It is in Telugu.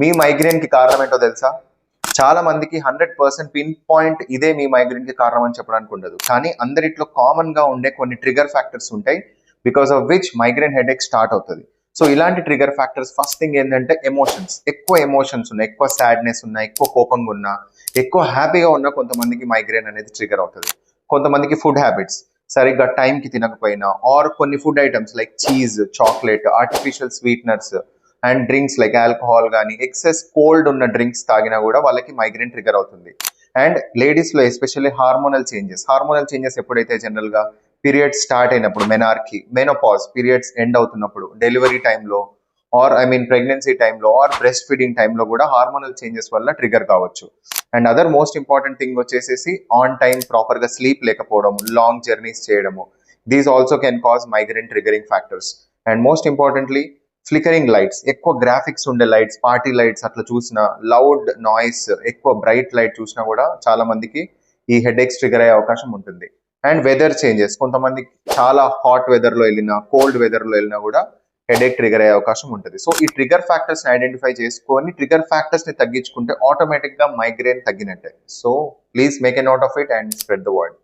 మీ మైగ్రేన్కి కారణం ఏంటో తెలుసా? చాలా మందికి హండ్రెడ్ పర్సెంట్ పిన్ పాయింట్ ఇదే మీ మైగ్రేన్కి కారణం అని చెప్పడానికి ఉండదు. కానీ అందరిట్లో కామన్గా ఉండే కొన్ని ట్రిగర్ ఫ్యాక్టర్స్ ఉంటాయి because of which migraine headache start అవుతుంది. సో ఇలాంటి ట్రిగర్ ఫ్యాక్టర్స్ ఫస్ట్ థింగ్ ఏంటంటే ఎమోషన్స్ ఎక్కువ ఎమోషన్స్ ఉన్నాయి ఎక్కువ సాడ్నెస్ ఉన్నా ఎక్కువ కోపంగా ఉన్నా ఎక్కువ హ్యాపీగా ఉన్నా కొంతమందికి మైగ్రేన్ అనేది ట్రిగర్ అవుతుంది. కొంతమందికి ఫుడ్ హ్యాబిట్స్ సరిగ్గా టైంకి తినకపోయినా ఆర్ కొన్ని food items like cheese chocolate artificial sweeteners and drinks like alcohol కానీ ఎక్సెస్ కోల్డ్ ఉన్న డ్రింక్స్ తాగినా కూడా వాళ్ళకి మైగ్రేన్ ట్రిగర్ అవుతుంది. అండ్ లేడీస్లో especially hormonal changes. Hormonal changes ఎప్పుడైతే జనరల్గా పీరియడ్స్ స్టార్ట్ అయినప్పుడు మెనార్కి మెనోపాజ్ పీరియడ్స్ ఎండ్ అవుతున్నప్పుడు డెలివరీ టైంలో ఆర్ ఐ మీన్ ప్రెగ్నెన్సీ టైంలో ఆర్ బ్రెస్ట్ ఫీడింగ్ టైంలో కూడా హార్మోనల్ చేంజెస్ వల్ల ట్రిగర్ కావచ్చు. And other most important thing వచ్చేసేసి ఆన్ టైం ప్రాపర్గా స్లీప్ లేకపోవడం లాంగ్ జర్నీస్ చేయడము. These also can cause migraine triggering factors and most importantly flickering lights ఎక్కువ గ్రాఫిక్స్ ఉండే లైట్స్ పార్టీ లైట్స్ అట్లా చూసిన లౌడ్ నాయిస్ ఎక్కువ బ్రైట్ లైట్ చూసినా కూడా చాలా మందికి ఈ హెడేక్స్ ట్రిగర్ అయ్యే అవకాశం ఉంటుంది. అండ్ వెదర్ చేంజెస్ కొంతమంది చాలా హాట్ వెదర్లో వెళ్ళినా కోల్డ్ వెదర్లో వెళ్ళినా కూడా హెడేక్ ట్రిగర్ అయ్యే అవకాశం ఉంటుంది. సో ఈ ట్రిగర్ ఫ్యాక్టర్స్ని ఐడెంటిఫై చేసుకొని ట్రిగర్ ఫ్యాక్టర్స్ని తగ్గించుకుంటే ఆటోమేటిక్గా migraine తగ్గినట్టే. So please make a note of it and spread the word